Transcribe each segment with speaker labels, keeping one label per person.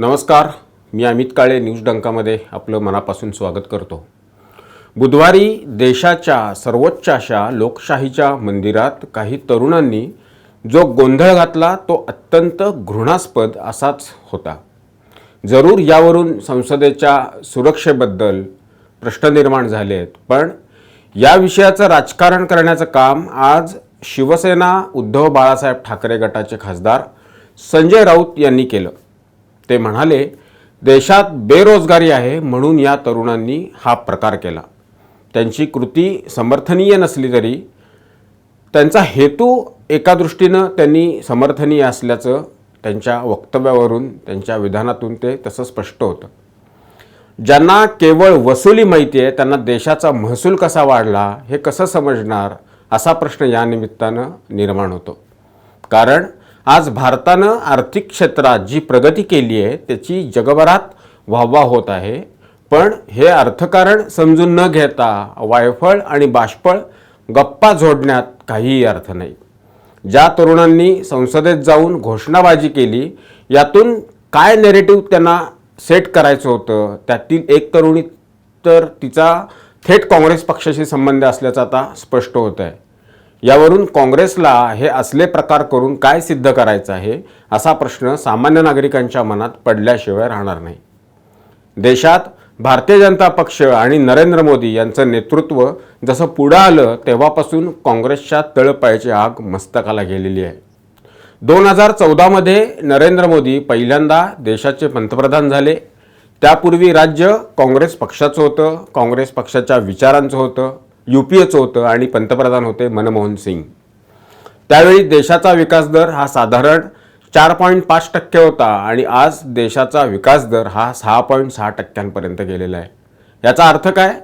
Speaker 1: नमस्कार मी अमित काळे न्यूज डंकामध्ये आपलं मनापासून स्वागत करतो. बुधवारी देशाच्या सर्वोच्च अशा लोकशाहीच्या मंदिरात काही तरुणांनी जो गोंधळ घातला तो अत्यंत घृणास्पद असाच होता. जरूर यावरून संसदेच्या सुरक्षेबद्दल प्रश्न निर्माण झाले आहेत पण या विषयाचं राजकारण करण्याचं काम आज शिवसेना उद्धव बाळासाहेब ठाकरे गटाचे खासदार संजय राऊत यांनी केलं. ते म्हणाले देशात बेरोजगारी आहे म्हणून या तरुणांनी हा प्रकार केला. त्यांची कृती समर्थनीय नसली तरी त्यांचा हेतू एका दृष्टीनं त्यांनी समर्थनीय असल्याचं त्यांच्या वक्तव्यावरून त्यांच्या विधानातून ते तसं स्पष्ट होतं. ज्यांना केवळ वसुली माहिती आहे त्यांना देशाचा महसूल कसा वाढला हे कसं समजणार असा प्रश्न या निमित्तानं निर्माण होतो. कारण आज भारतानं आर्थिक क्षेत्रात जी प्रगती केली आहे त्याची जगभरात वाहवा होत आहे. पण हे अर्थकारण समजून न घेता वायफळ आणि बाष्पळ गप्पा जोडण्यात काहीही अर्थ नाही. ज्या तरुणांनी संसदेत जाऊन घोषणाबाजी केली यातून काय नेरेटिव्ह त्यांना सेट करायचं होतं त्यातील एक तरुणी तर तिचा थेट काँग्रेस पक्षाशी संबंध असल्याचं आता स्पष्ट होत आहे यावरून काँग्रेसला हे असले प्रकार करून काय सिद्ध करायचं आहे असा प्रश्न सामान्य नागरिकांच्या मनात पडल्याशिवाय राहणार नाही. देशात भारतीय जनता पक्ष आणि नरेंद्र मोदी यांचं नेतृत्व जसं पुढं आलं तेव्हापासून काँग्रेसच्या तळपायाची आग मस्तकाला गेलेली आहे. दोन हजार चौदामध्ये नरेंद्र मोदी पहिल्यांदा देशाचे पंतप्रधान झाले. त्यापूर्वी राज्य काँग्रेस पक्षाचं होतं काँग्रेस पक्षाच्या विचारांचं होतं. यू पी एचं होतं आणि पंतप्रधान होते मनमोहन सिंग. त्यावेळी देशाचा विकास दर हा साधारण चार पॉईंट पाच टक्के होता आणि आज देशाचा विकास दर हा सहा पॉईंट सहा टक्क्यांपर्यंत गेलेला आहे. याचा अर्थ काय?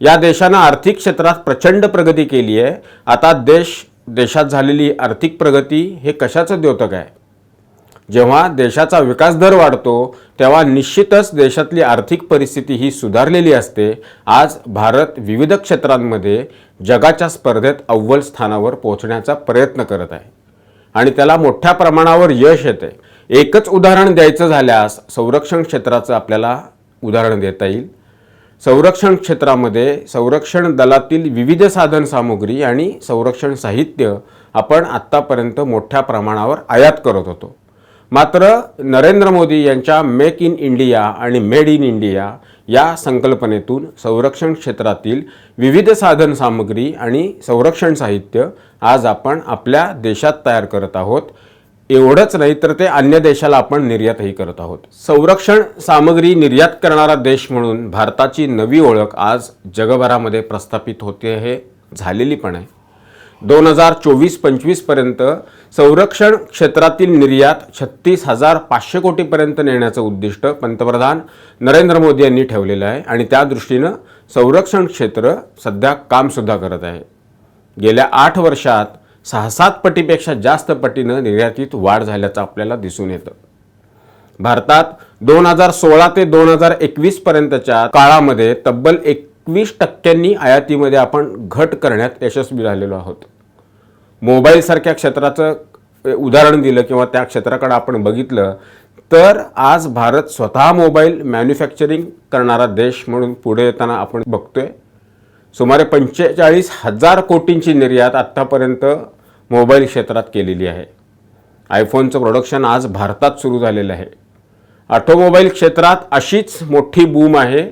Speaker 1: या देशानं आर्थिक क्षेत्रात प्रचंड प्रगती केली आहे. आता देश देशात झालेली आर्थिक प्रगती हे कशाचं द्योतक आहे? जेव्हा देशाचा विकास दर वाढतो तेव्हा निश्चितच देशातली आर्थिक परिस्थिती ही सुधारलेली असते. आज भारत विविध क्षेत्रांमध्ये जगाच्या स्पर्धेत अव्वल स्थानावर पोहोचण्याचा प्रयत्न करत आहे. आणि त्याला मोठ्या प्रमाणावर यश येते एकच उदाहरण द्यायचं झाल्यास संरक्षण क्षेत्राचं आपल्याला उदाहरण देता येईल. संरक्षण क्षेत्रामध्ये संरक्षण दलातील विविध साधन सामुग्री आणि संरक्षण साहित्य आपण आत्तापर्यंत मोठ्या प्रमाणावर आयात करत होतो. मात्र नरेंद्र मोदी यांच्या मेक इन इंडिया आणि मेड इन इंडिया या संकल्पनेतून संरक्षण क्षेत्रातील विविध साधन सामग्री आणि संरक्षण साहित्य आज आपण आपल्या देशात तयार करत आहोत. एवढंच नाही तर ते अन्य देशाला आपण निर्यातही करत आहोत. संरक्षण सामग्री निर्यात करणारा देश म्हणून भारताची नवी ओळख आज जगभरामध्ये प्रस्थापित होते हे झालेली पण आहे. दोन हजार चोवीस पंचवीसपर्यंत संरक्षण क्षेत्रातील निर्यात छत्तीस हजार पाचशे कोटीपर्यंत नेण्याचं उद्दिष्ट पंतप्रधान नरेंद्र मोदी यांनी ठेवलेलं आहे आणि त्या दृष्टीनं संरक्षण क्षेत्र सध्या कामसुद्धा करत आहे. गेल्या आठ वर्षात सहा सात पटीपेक्षा जास्त पटीनं निर्यातीत वाढ झाल्याचं आपल्याला दिसून येतं. भारतात दोन हजार सोळा ते दोन हजार एकवीसपर्यंतच्या काळामध्ये तब्बल एकवीस टक्क्यांनी आयातीमध्ये आपण घट करण्यात यशस्वी झालेलो आहोत. मोबाईलसारख्या क्षेत्राचं उदाहरण दिलं किंवा त्या क्षेत्राकडं आपण बघितलं तर आज भारत स्वतः मोबाईल मॅन्युफॅक्चरिंग करणारा देश म्हणून पुढे येताना आपण बघतोय. सुमारे पंचेचाळीस हजार कोटींची निर्यात आत्तापर्यंत मोबाईल क्षेत्रात केलेली आहे. आयफोनचं प्रोडक्शन आज भारतात सुरू झालेलं आहे. ऑटोमोबाईल क्षेत्रात अशीच मोठी बूम आहे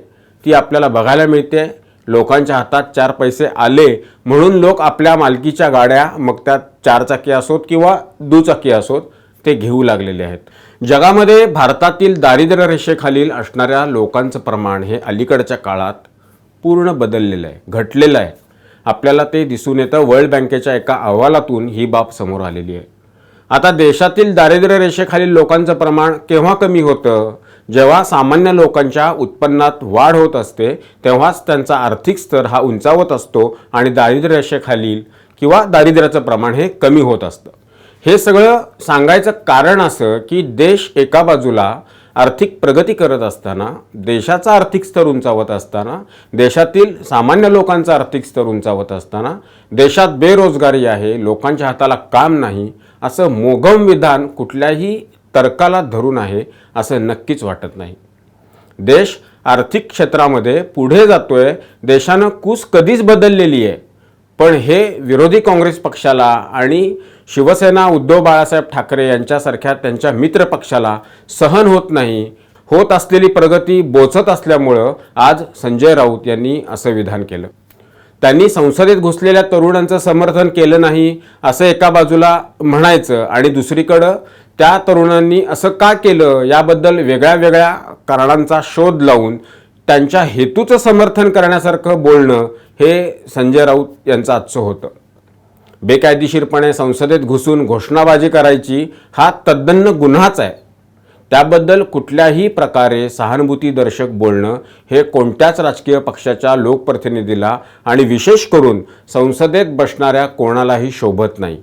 Speaker 1: ती आपल्याला बघायला मिळते. लोकांच्या हातात चार पैसे आले म्हणून लोक आपल्या मालकीच्या गाड्या मग त्या चारचाकी असोत किंवा दुचाकी असोत ते घेऊ लागलेले आहेत. जगामध्ये भारतातील दारिद्र्य रेषेखालील असणाऱ्या लोकांचं प्रमाण हे अलीकडच्या काळात पूर्ण बदललेलं आहे घटलेलं आहे. आपल्याला ते दिसून येतं वर्ल्ड बँकेच्या एका अहवालातून ही बाब समोर आलेली आहे. आता देशातील दारिद्र्य रेषेखालील लोकांचं प्रमाण केव्हा कमी होतं? जेव्हा सामान्य लोकांच्या उत्पन्नात वाढ होत असते तेव्हाच त्यांचा आर्थिक स्तर हा उंचावत असतो आणि दारिद्र्यरेषेखालील किंवा दारिद्र्याचं प्रमाण हे कमी होत असतं. हे सगळं सांगायचं कारण असं की देश एका बाजूला आर्थिक प्रगती करत असताना देशाचा आर्थिक स्तर उंचावत असताना देशातील सामान्य लोकांचा आर्थिक स्तर उंचावत असताना देशात बेरोजगारी आहे लोकांच्या हाताला काम नाही असं मोघम विधान कुठल्याही तर्काला धरून आहे असं नक्कीच वाटत नाही. देश आर्थिक क्षेत्रामध्ये पुढे जातोय देशानं कूस कधीच बदललेली आहे. पण हे विरोधी काँग्रेस पक्षाला आणि शिवसेना उद्धव बाळासाहेब ठाकरे यांच्यासारख्या त्यांच्या मित्र पक्षाला सहन होत नाही. होत असलेली प्रगती बोचत असल्यामुळं आज संजय राऊत यांनी असं विधान केलं. त्यांनी संसदेत घुसलेल्या तरुणांचं समर्थन केलं नाही असं एका बाजूला म्हणायचं आणि दुसरीकडं त्या तरुणांनी असं का केलं याबद्दल वेगळ्या वेगळ्या कारणांचा शोध लावून त्यांच्या हेतूचं समर्थन करण्यासारखं बोलणं हे संजय राऊत यांचं आजचं होतं. बेकायदेशीरपणे संसदेत घुसून घोषणाबाजी करायची हा तद्दन्न गुन्हाच आहे. त्याबद्दल कुठल्याही प्रकारे सहानुभूतीदर्शक बोलणं हे कोणत्याच राजकीय पक्षाच्या लोकप्रतिनिधीला आणि विशेष करून संसदेत बसणाऱ्या कोणालाही शोभत नाही.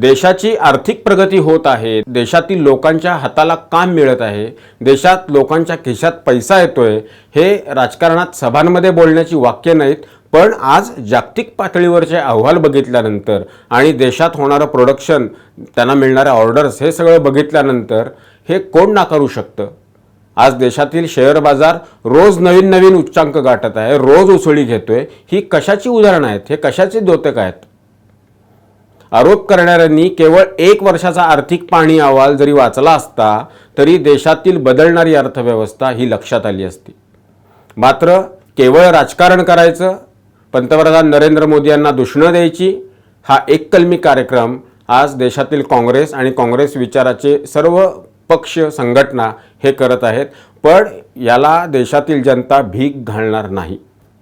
Speaker 1: देशाची आर्थिक प्रगती होत आहे. देशातील लोकांच्या हाताला काम मिळत आहे. देशात लोकांच्या खिशात पैसा येतोय. हे राजकारणात सभांमध्ये बोलण्याची वाक्य नाहीत पण आज जागतिक पातळीवरचे अहवाल बघितल्यानंतर आणि देशात होणारं प्रोडक्शन त्यांना मिळणाऱ्या ऑर्डर्स हे सगळं बघितल्यानंतर हे कोण नाकारू शकतं? आज देशातील शेअर बाजार रोज नवीन नवीन उच्चांक गाठत आहे रोज उसळी घेतोय. ही कशाची उदाहरणं आहेत? हे कशाचे द्योतक आहेत? आरोप करणाऱ्यांनी केवळ एक वर्षाचा आर्थिक पाणी अहवाल जरी वाचला असता तरी देशातील बदलणारी अर्थव्यवस्था ही लक्षात आली असती. मात्र केवळ राजकारण करायचं पंतप्रधान नरेंद्र मोदी यांना दुष्ण द्यायची हा एककलमी कार्यक्रम आज देशातील काँग्रेस आणि काँग्रेस विचाराचे सर्व पक्ष संघटना हे करत आहेत. पण याला देशातील जनता भीक घालणार नाही.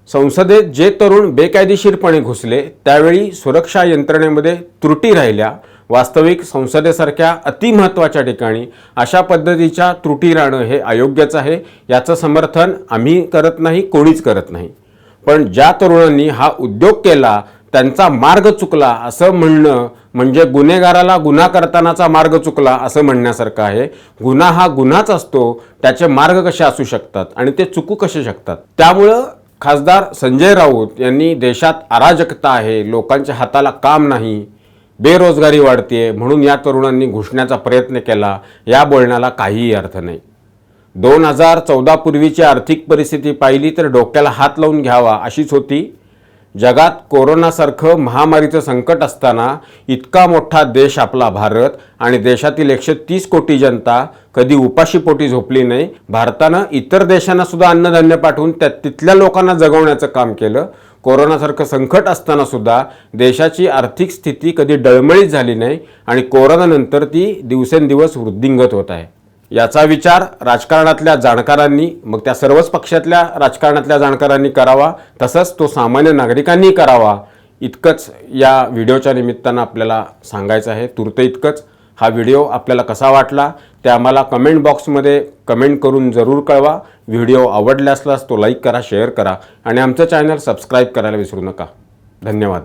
Speaker 1: संसदेत जे तरुण बेकायदेशीरपणे घुसले त्यावेळी सुरक्षा यंत्रणेमध्ये त्रुटी राहिल्या. वास्तविक संसदेसारख्या अतिमहत्त्वाच्या ठिकाणी अशा पद्धतीच्या त्रुटी राहणं हे अयोग्यच आहे. याचं समर्थन आम्ही करत नाही कोणीच करत नाही. पण ज्या तरुणांनी हा उद्योग केला त्यांचा मार्ग चुकला असं म्हणणं म्हणजे गुन्हेगाराला गुन्हा करतानाचा मार्ग चुकला असं म्हणण्यासारखं आहे. गुन्हा हा गुन्हाच असतो त्याचे मार्ग कसे असू शकतात आणि ते चुकू कसे शकतात? त्यामुळं खासदार संजय राऊत यांनी देशात अराजकता आहे लोकांच्या हाताला काम नाही बेरोजगारी वाढते म्हणून या तरुणांनी घुसण्याचा प्रयत्न केला या बोलण्याला काहीही अर्थ नाही. दोन हजार चौदापूर्वीची आर्थिक परिस्थिती पाहिली तर डोक्याला हात लावून घ्यावा अशीच होती जगात कोरोनासारखं महामारीचं संकट असताना इतका मोठा देश आपला भारत आणि देशातील एकशे तीस कोटी जनता कधी उपाशीपोटी झोपली नाही. भारतानं इतर देशांना सुद्धा अन्नधान्य पाठवून त्या तिथल्या लोकांना जगवण्याचं काम केलं. कोरोनासारखं संकट असताना सुद्धा देशाची आर्थिक स्थिती कधी डळमळीत झाली नाही आणि कोरोनानंतर ती दिवसेंदिवस वृद्धिंगत होत आहे. याचा विचार राजकारणातल्या जाणकारांनी मग त्या सर्वच पक्षातल्या राजकारणातल्या जाणकारांनी करावा तसंच तो सामान्य नागरिकांनी करावा. इतकंच या व्हिडिओच्या निमित्तानं आपल्याला सांगायचं आहे. तुर्त इतकंच. हा व्हिडिओ आपल्याला कसा वाटला ते आम्हाला कमेंट बॉक्समध्ये कमेंट करून जरूर कळवा. व्हिडिओ आवडला असल्यास तो लाईक करा शेअर करा आणि आमचं चॅनल सबस्क्राईब करायला विसरू नका. धन्यवाद.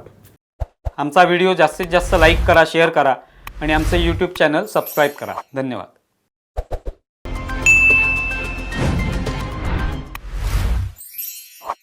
Speaker 2: आमचा व्हिडिओ जास्तीत जास्त लाईक करा शेअर करा आणि आमचं यूट्यूब चॅनल सबस्क्राईब करा. धन्यवाद.